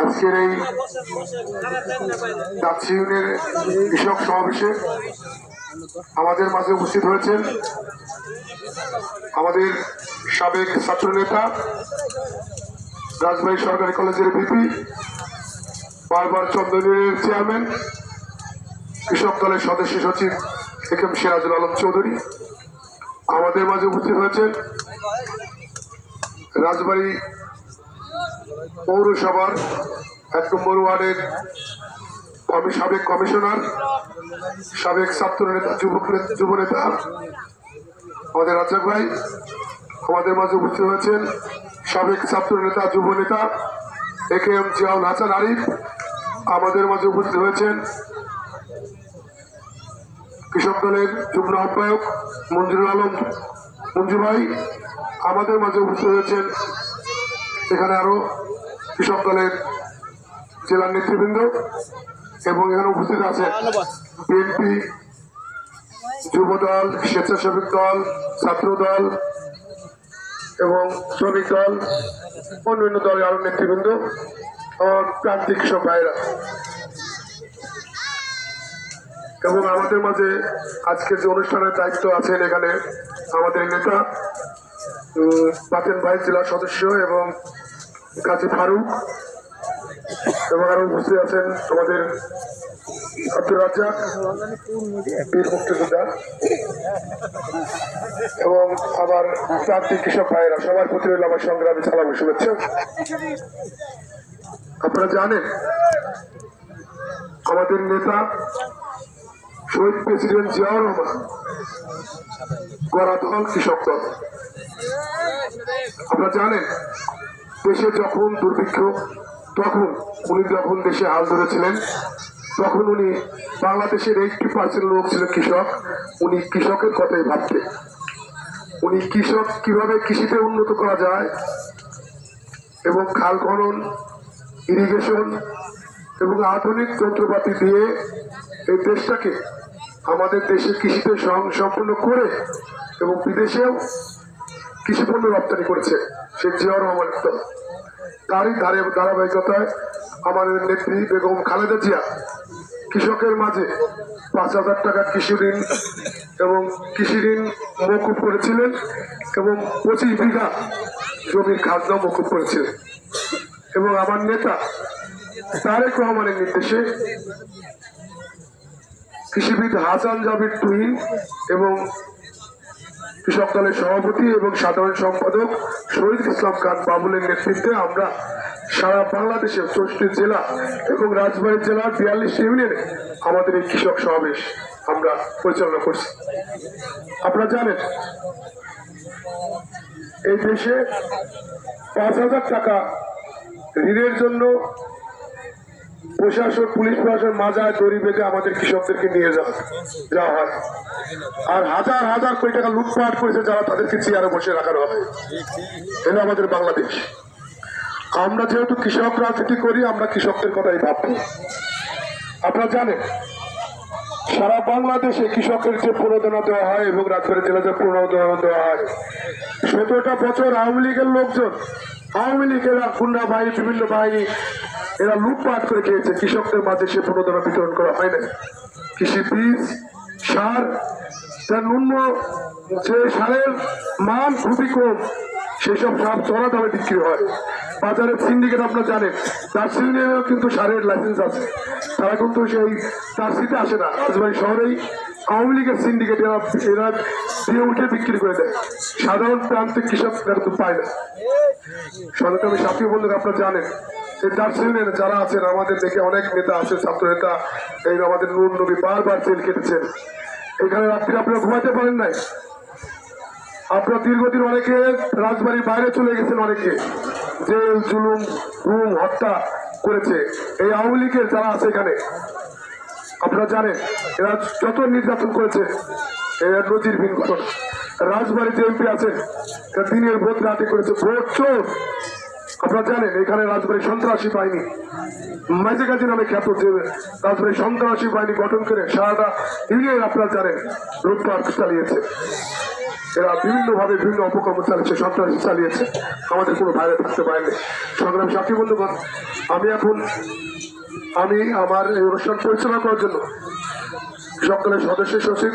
আজকের এই ডাকসি ইউনিয়নের কৃষক সমাবেশে আমাদের মাঝে উপস্থিত হয়েছেন আমাদের সাবেক ছাত্রনেতা, রাজবাড়ী সরকারি কলেজের ভিপি, বারবার চন্দনের চেয়ারম্যান, কৃষক দলের সদস্য সচিব একেম সিরাজুল আলম চৌধুরী। আমাদের মাঝে উপস্থিত হয়েছেন রাজবাড়ী পৌরসভার এক নম্বর ওয়ার্ডের সাবেক কমিশনার, সাবেক ছাত্র নেতা যুবক যুব নেতা আমাদের রাজ্জাক ভাই আমাদের মাঝে উপস্থিত হয়েছেন। সাবেক ছাত্র নেতা যুব নেতা A K M Ziaul Hasan Arif আমাদের মাঝে উপস্থিত হয়েছেন। কৃষক দলের যুগ্ম আহ্বায়ক মঞ্জুরুল আলম মঞ্জু ভাই আমাদের মাঝে উপস্থিত হয়েছেন এখানে আরও কৃষক দলের জেলার নেতৃবৃন্দ এবং এখানে উপস্থিত আছেন বিএনপি যুব দল, স্বেচ্ছাসেবক দল, ছাত্র দল এবং শ্রমিক দল, অন্যান্য দলের আরও নেতৃবৃন্দ প্রান্তিক কৃষক ভাইরা এবং আমাদের মাঝে আজকে যে অনুষ্ঠানের দায়িত্ব আছেন এখানে আমাদের নেতা বাতেন ভাই জেলা সদস্য এবং কাজী ফারুক এবং আরও উপস্থিত আছেন আমাদের আব্দুর রাজ্জাক এবং আমার প্রান্তিক কৃষক ভাইয়েরা, সবার প্রতি রইল আমার সংগ্রামী সালাম শুভেচ্ছা। আপনারা জানেন, আমাদের নেতা শহীদ প্রেসিডেন্ট জিয়াউর রহমান দল কৃষক দল। আপনারা জানেন, দেশে যখন দুর্ভিক্ষ, তখন উনি যখন দেশে হাল ধরেছিলেন, তখন উনি বাংলাদেশের এইটটি পার্সেন্ট লোক ছিল কৃষক। উনি কৃষকের কথাই ভাবতেন। উনি কৃষক কীভাবে কৃষিতে উন্নত করা যায় এবং খাল খনন, ইরিগেশন এবং আধুনিক যন্ত্রপাতি দিয়ে এই দেশটাকে আমাদের দেশে কৃষিতে সম- সম্পূর্ণ করে এবং বিদেশেও কৃষিপণ্য রপ্তানি করেছে সে জিয়াউর রহমান। তারই ধারে ধারাবাহিকতায় আমাদের নেত্রী বেগম খালেদা জিয়া কৃষকের মাঝে পাঁচ হাজার টাকা কৃষি ঋণ এবং কৃষি ঋণ মকুব করেছিলেন এবং পঁচিশ বিঘা জমির খাদ্য মকুব করেছিলেন এবং আমার নেতা তারেক রহমানের নির্দেশে কৃষিবিদ হাসান জাবির তুহিন এবং কৃষক দলের সভাপতি এবং সাধারণ সম্পাদক শহীদ ইসলাম খান বাবুলের নেতৃত্বে আমরা সারা বাংলাদেশে চৌষট্টি জেলা এবং রাজবাড়ী জেলার বিয়াল্লিশ ইউনিয়নে আমাদের এই কৃষক সমাবেশ আমরা পরিচালনা করছি। আপনারা জানেন, এই দেশে পাঁচ হাজার টাকা ঋণের জন্য প্রশাসন পুলিশ প্রশাসন মাজায় দড়ি বেঁধে আমাদের কৃষকদেরকে নিয়ে যাওয়া হয়। আর হাজার হাজার কোটি টাকা লুটপাট করেছে যারা তাদেরকে চেয়ারে বসে রাখার হবে এটা আমাদের বাংলাদেশ। আমরা যেহেতু কৃষক রাজনীতি করি, আমরা কৃষকদের কথাই ভাববো। আপনারা জানেন সারা বাংলাদেশে কৃষকের যে প্রণোদনা দেওয়া হয় এবং রাজবাড়ী জেলা যে প্রণোদনা দেওয়া হয়, সতেরোটা বছর আওয়ামী লীগের লোকজন, আওয়ামী লীগের গুন্ডা বাহিনী বিভিন্ন বাহিনী এরা লুটপাট করে খেয়েছে। কৃষকদের মাঝে সে প্রণোদনা বিতরণ করা হয় না কৃষি বীজ, সার, তার ন্যূন যে সারের মান খুবই কম, সেসব সার চড়া দামে বিক্রি হয়। বাজারের সিন্ডিকেট আপনারা জানেন। তার সিন্ডিকেটেও কিন্তু সারের লাইসেন্স আছে। তারা কিন্তু সেই তার সিটে আসে না। রাজবাড়ী শহরেই আওয়ামী লীগের সিন্ডিকেট এরা এরা দিয়ে উঠে বিক্রি করে দেয়। সাধারণ প্রান্তিক কৃষক কিন্তু পায় না। সরকারি সাথী বললেন, আপনারা জানেন যে দার্জিলিংয়ের যারা আছেন, আমাদের দেখে অনেক নেতা আছে ছাত্র নেতা এই আমাদের নুর নবী বারবার জেল কেটেছেন। এখানে রাত্রি আপনারা ঘুমাতে পারেন নাই? আপনারা দীর্ঘদিন অনেকে রাজবাড়ির বাইরে চলে গেছেন অনেকে। জেল জুলুম গুম হত্যা করেছে, এই আওয়ামী লীগের যারা আছে এখানে, আপনারা জানেন, এরা যত নির্যাতন করেছে, এরা নজিরবিহীন ঘটনা রাজবাড়ি যে এমপি আছে দিনের ভোট রাতে করেছে, ভোট চোর। আপনারা জানেন, এখানে রাজবাড়ি সন্ত্রাসী বাহিনী মাঝে কাজে নামে খ্যাত যে রাজবাড়ি সন্ত্রাসী বাহিনী গঠন করে সারাটা ইউনিয়ন আপনারা জানেন, লুটপাট চালিয়েছে। এরা বিভিন্নভাবে বিভিন্ন অপকর্ম চালিয়েছে, সন্ত্রাসী চালিয়েছে। আমাদের কোনো বাইরে থাকতে পারেনি সংগ্রাম সাথী বন্ধুগণ, আমি এখন, আমি আমার এই অনুষ্ঠান পরিচালনা করার জন্য সকলের সদস্য সচিব